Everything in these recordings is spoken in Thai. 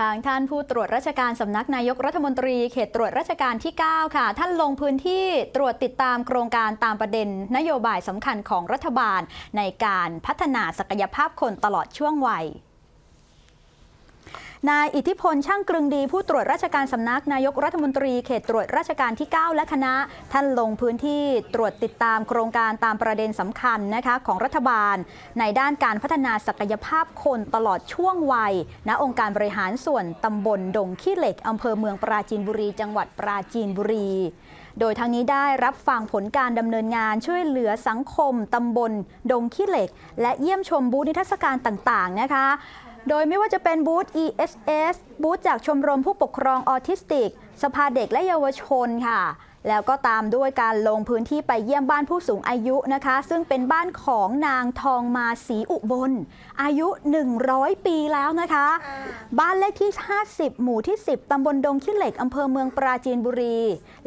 ทางท่านผู้ตรวจราชการสำนักนายกรัฐมนตรีเขตตรวจราชการที่ 9 ค่ะ ท่านลงพื้นที่ตรวจติดตามโครงการตามประเด็น นโยบายสำคัญของรัฐบาลในการพัฒนาศักยภาพคนตลอดช่วงวัย นายอิทธิพลช่างกรึงดีผู้ตรวจราชการสำนักนายกรัฐมนตรีเขตตรวจราชการที่ 9 และคณะ ท่านลงพื้นที่ตรวจติดตามโครงการตามประเด็นสำคัญนะคะของรัฐบาล ในด้านการพัฒนาศักยภาพคนตลอดช่วงวัยณองค์การบริหารส่วนตำบลดงขี้เหล็กอำเภอเมืองปราจีนบุรี จังหวัดปราจีนบุรี โดยทางนี้ได้รับฟังผลการดำเนินงานช่วยเหลือสังคมตำบลดงขี้เหล็ก และเยี่ยมชมบูธนิทรรศการต่างๆนะคะ โดยไม่ว่าจะเป็นบูธ ESS บูธจากชมรมผู้ปกครองออทิสติก สภาเด็กและเยาวชนค่ะ แล้วก็ตามด้วยการลงพื้นที่ไปเยี่ยมบ้านผู้สูงอายุนะคะ ซึ่งเป็นบ้านของนางทองมาศรีอุบล อายุ 100 ปีแล้วนะคะ บ้านเลขที่ 50 หมู่ที่ 10 ตำบลดงขี้เหล็กอำเภอเมืองปราจีนบุรี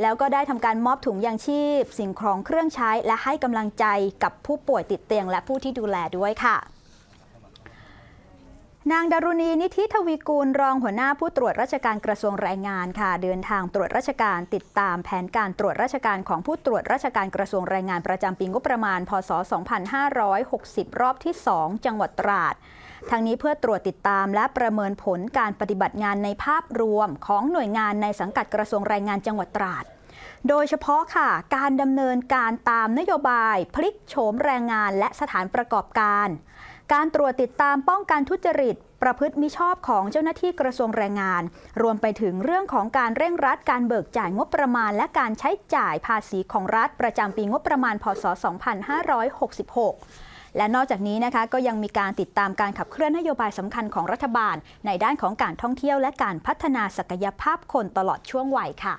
แล้วก็ได้ทำการมอบถุงยางชีพ สิ่งของเครื่องใช้และให้กำลังใจกับผู้ป่วยติดเตียงและผู้ที่ดูแลด้วยค่ะ นางดารุณีนิธิทวีกูลรองหัวหน้าผู้ตรวจราชการกระทรวงแรงงานค่ะ เดินทางตรวจราชการติดตามแผนการตรวจราชการของผู้ตรวจราชการกระทรวงแรงงานประจำปีงบประมาณ พศ 2560 รอบที่ 2 จังหวัดตราดทั้งนี้เพื่อตรวจติดตามและประเมินผลการปฏิบัติงานในภาพรวมของหน่วยงานในสังกัดกระทรวงแรงงานจังหวัดตราด โดยเฉพาะค่ะ การดำเนินการตามนโยบาย พลิกโฉมแรงงานและสถานประกอบการ การตรวจติดตามป้องกันทุจริต ประพฤติมิชอบของเจ้าหน้าที่กระทรวงแรงงาน รวมไปถึงเรื่องของการเร่งรัดการเบิกจ่ายงบประมาณ และการใช้จ่ายภาษีของรัฐประจำปีงบประมาณ พศ 2566และนอกจากนี้นะคะก็ยังมีการติดตามการขับเคลื่อนนโยบายสำคัญของรัฐบาล ในด้านของการท่องเที่ยวและการพัฒนาศักยภาพคนตลอดช่วงวัยค่ะ